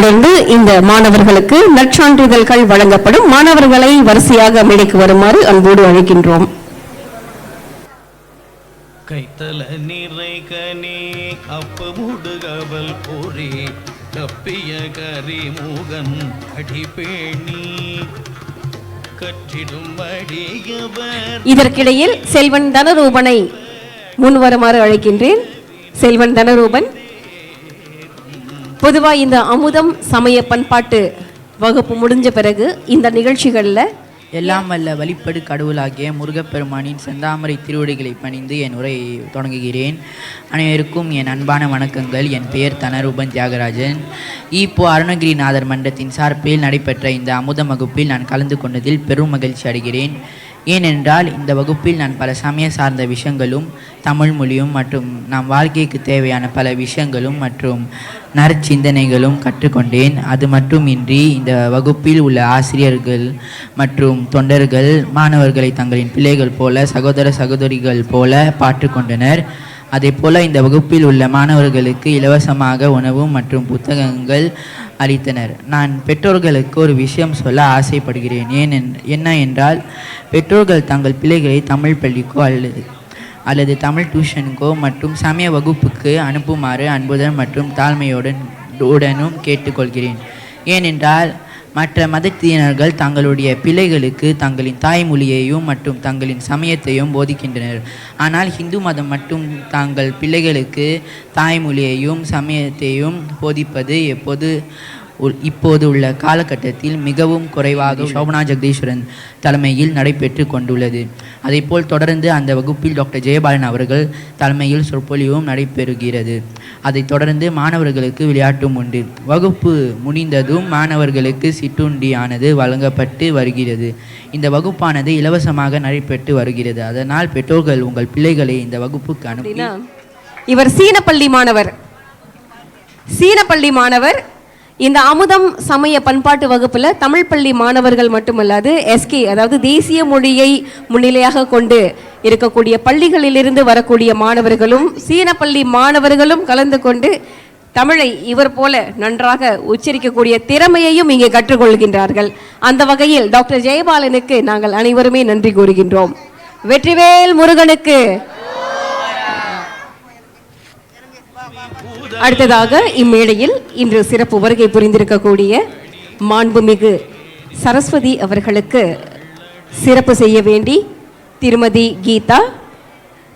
தொடர்ந்து இந்த மாணவர்களுக்கு நற்சான்றிதழ்கள் வழங்கப்படும். மாணவர்களை வரிசையாக மேடைக்கு வருமாறு அன்போடு அழைக்கின்றோம். கைத்தல நிறை கனி அப்பு முடுகவல் பொறி கப்பிய கரிமுகன் அடிபேணி கற்றிடும் அடியவர் இதற்கிடையில் செல்வன் தனரூபனை முன்வருமாறு அழைக்கின்றேன். செல்வன் தனரூபன் பொதுவாக இந்த அமுதம் சமய பண்பாட்டு வகுப்பு முடிஞ்ச பிறகு இந்த நிகழ்ச்சிகளில் எல்லாம் வல்ல வழிபடு கடவுளாகிய முருகப்பெருமானின் செந்தாமரை திருவடிகளை பணிந்து என் உரையை தொடங்குகிறேன். அனைவருக்கும் என் அன்பான வணக்கங்கள். என் பெயர் தனரூபன் தியாகராஜன். இப்போ அருணகிரிநாதர் மன்றத்தின் சார்பில் நடைபெற்ற இந்த அமுத வகுப்பில் நான் கலந்து கொண்டதில் பெரும் மகிழ்ச்சி அடைகிறேன். ஏனென்றால் இந்த வகுப்பில் நான் பல சமய சார்ந்த விஷயங்களும் தமிழ் மொழியும் மற்றும் நம் வாழ்க்கைக்கு தேவையான பல விஷயங்களும் மற்றும் நற்சிந்தனைகளும் கற்றுக்கொண்டேன். அது மட்டுமின்றி இந்த வகுப்பில் உள்ள ஆசிரியர்கள் மற்றும் தொண்டர்கள் மாணவர்களை தங்களின் பிள்ளைகள் போல சகோதர சகோதரிகள் போல பாற்றுக்கொண்டனர் அதே போல இந்த வகுப்பில் உள்ள மாணவர்களுக்கு இலவசமாக உணவு மற்றும் புத்தகங்கள் அளித்தனர். நான் பெற்றோர்களுக்கு ஒரு விஷயம் சொல்ல ஆசைப்படுகிறேன். ஏன் என்ன என்றால் பெற்றோர்கள் தங்கள் பிள்ளைகளை தமிழ் பள்ளிக்கோ அல்லது அல்லது தமிழ் டியூஷனுக்கோ மற்றும் சமய வகுப்புக்கு அனுப்புமாறு அன்புடன் மற்றும் தாழ்மையுடன் உடனும் கேட்டுக்கொள்கிறேன். ஏனென்றால் மற்ற மதத்தினர்கள் தங்களுடைய பிள்ளைகளுக்கு தங்களின் தாய்மொழியையும் மற்றும் தங்களின் சமயத்தையும் போதிக்கின்றனர். ஆனால் ஹிந்து மதம் மட்டும் தங்கள் பிள்ளைகளுக்கு தாய்மொழியையும் சமயத்தையும் போதிப்பது எப்போது இப்போது உள்ள காலகட்டத்தில் மிகவும் குறைவாக சோபனா ஜெகதீஸ்வரன் தலைமையில் நடைபெற்று கொண்டுள்ளது. அதேபோல் தொடர்ந்து அந்த வகுப்பில் டாக்டர் ஜெயபாலன் அவர்கள் தலைமையில் சொற்பொழிவும் நடைபெறுகிறது. அதைத் தொடர்ந்து மாணவர்களுக்கு விளையாட்டும் உண்டு. வகுப்பு முடிந்ததும் மாணவர்களுக்கு சிற்றுண்டியானது வழங்கப்பட்டு வருகிறது. இந்த வகுப்பானது இலவசமாக நடைபெற்று வருகிறது. அதனால் பெற்றோர்கள் உங்கள் பிள்ளைகளை இந்த வகுப்புக்கு அனுப்பி இவர் சீனப்பள்ளி மாணவர். சீனப்பள்ளி மாணவர் இந்த அமுதம் சமய பண்பாட்டு வகுப்புல தமிழ் பள்ளி மாணவர்கள் மட்டுமல்லாது எஸ்கே அதாவது தேசிய மொழியை முன்னிலையாக கொண்டு இருக்கக்கூடிய பள்ளிகளிலிருந்து வரக்கூடிய மாணவர்களும் சீனப்பள்ளி மாணவர்களும் கலந்து கொண்டு தமிழை இவர் போல நன்றாக உச்சரிக்கக்கூடிய திறமையையும் இங்கே கற்றுக்கொள்கின்றார்கள். அந்த வகையில் டாக்டர் ஜெயபாலனுக்கு நாங்கள் அனைவருமே நன்றி கூறுகின்றோம். வெற்றிவேல் முருகனுக்கு அடுத்ததாக இம்மேடையில் இன்று சிறப்பு வருகை புரிந்திருக்கக்கூடிய மாண்புமிகு சரஸ்வதி அவர்களுக்கு சிறப்பு செய்ய வேண்டி திருமதி கீதா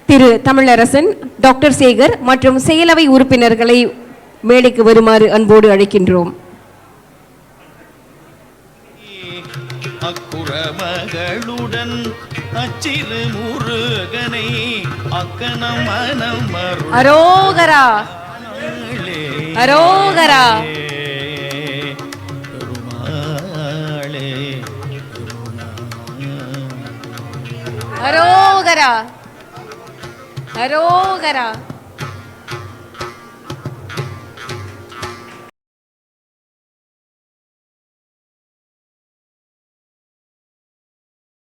திரு தமிழரசன் டாக்டர் சேகர் மற்றும் செயலவை உறுப்பினர்களை மேடைக்கு வருமாறு அன்போடு அழைக்கின்றோம். அக்குற மகளுடன் அச்சிறு முருகனை அக்கணம் மனம் அரோகரா. அரோகரா. அரோகரா. அரோகரா.